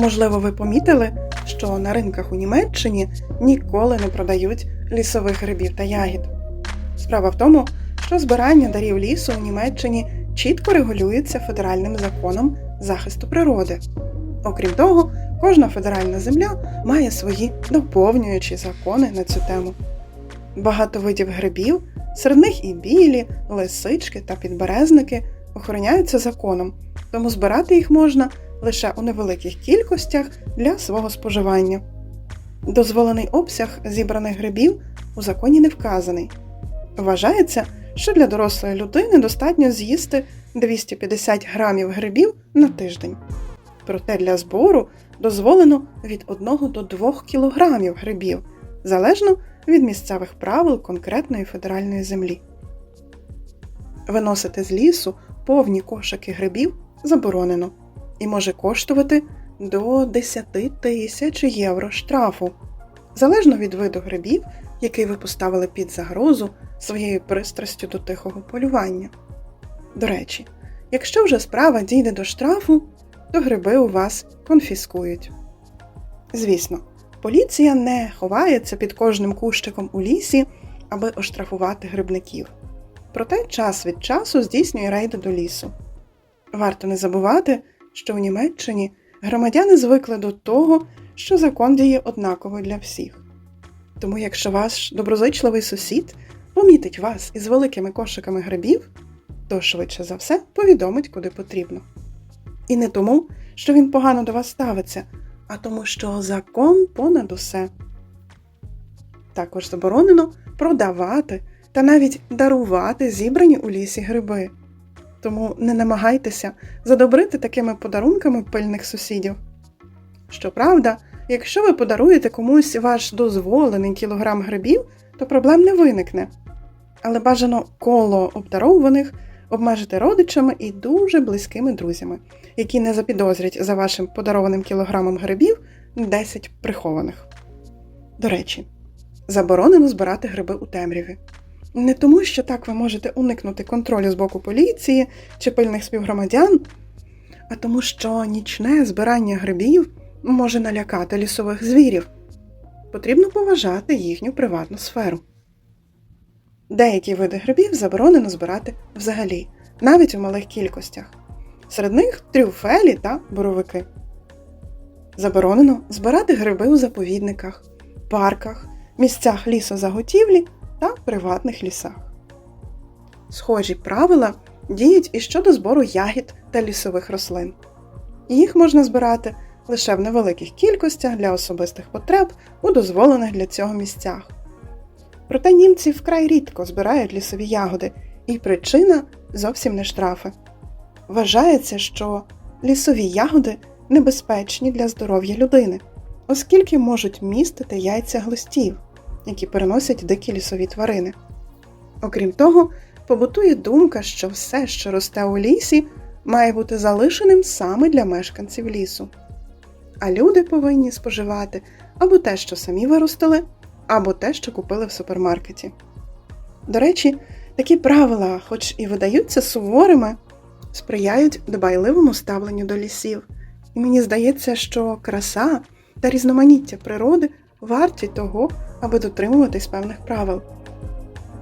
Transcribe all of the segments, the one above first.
Можливо, ви помітили, що на ринках у Німеччині ніколи не продають лісових грибів та ягід. Справа в тому, що збирання дарів лісу у Німеччині чітко регулюється федеральним законом захисту природи. Окрім того, кожна федеральна земля має свої доповнюючі закони на цю тему. Багато видів грибів, серед них і білі, лисички та підберезники охороняються законом, тому збирати їх можна лише у невеликих кількостях для свого споживання. Дозволений обсяг зібраних грибів у законі не вказаний. Вважається, що для дорослої людини достатньо з'їсти 250 грамів грибів на тиждень. Проте для збору дозволено від 1 до 2 кілограмів грибів, залежно від місцевих правил конкретної федеральної землі. Виносити з лісу повні кошики грибів заборонено і може коштувати до 10 тисяч євро штрафу, залежно від виду грибів, який ви поставили під загрозу своєю пристрастю до тихого полювання. До речі, якщо вже справа дійде до штрафу, то гриби у вас конфіскують. Звісно, поліція не ховається під кожним кущиком у лісі, аби оштрафувати грибників. Проте час від часу здійснює рейди до лісу. Варто не забувати, що в Німеччині громадяни звикли до того, що закон діє однаково для всіх. Тому, якщо ваш доброзичливий сусід помітить вас із великими кошиками грибів, то швидше за все повідомить, куди потрібно. І не тому, що він погано до вас ставиться, а тому, що закон понад усе. Також заборонено продавати та навіть дарувати зібрані у лісі гриби. Тому не намагайтеся задобрити такими подарунками пильних сусідів. Щоправда, якщо ви подаруєте комусь ваш дозволений кілограм грибів, то проблем не виникне. Але бажано коло обдарованих обмежити родичами і дуже близькими друзями, які не запідозрять за вашим подарованим кілограмом грибів 10 прихованих. До речі, заборонено збирати гриби у темряві. Не тому, що так ви можете уникнути контролю з боку поліції чи пильних співгромадян, а тому, що нічне збирання грибів може налякати лісових звірів. Потрібно поважати їхню приватну сферу. Деякі види грибів заборонено збирати взагалі, навіть у малих кількостях. Серед них трюфелі та боровики. Заборонено збирати гриби у заповідниках, парках, місцях лісозаготівлі та приватних лісах. Схожі правила діють і щодо збору ягід та лісових рослин. Їх можна збирати лише в невеликих кількостях для особистих потреб у дозволених для цього місцях. Проте німці вкрай рідко збирають лісові ягоди, і причина зовсім не штрафи. Вважається, що лісові ягоди небезпечні для здоров'я людини, оскільки можуть містити яйця глистів, які переносять дикі лісові тварини. Окрім того, побутує думка, що все, що росте у лісі, має бути залишеним саме для мешканців лісу. А люди повинні споживати або те, що самі виростили, або те, що купили в супермаркеті. До речі, такі правила, хоч і видаються суворими, сприяють дбайливому ставленню до лісів. І мені здається, що краса та різноманіття природи варті того, аби дотримуватись певних правил.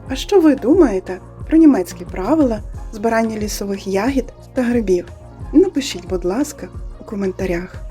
А що ви думаєте про німецькі правила збирання лісових ягід та грибів? Напишіть, будь ласка, у коментарях.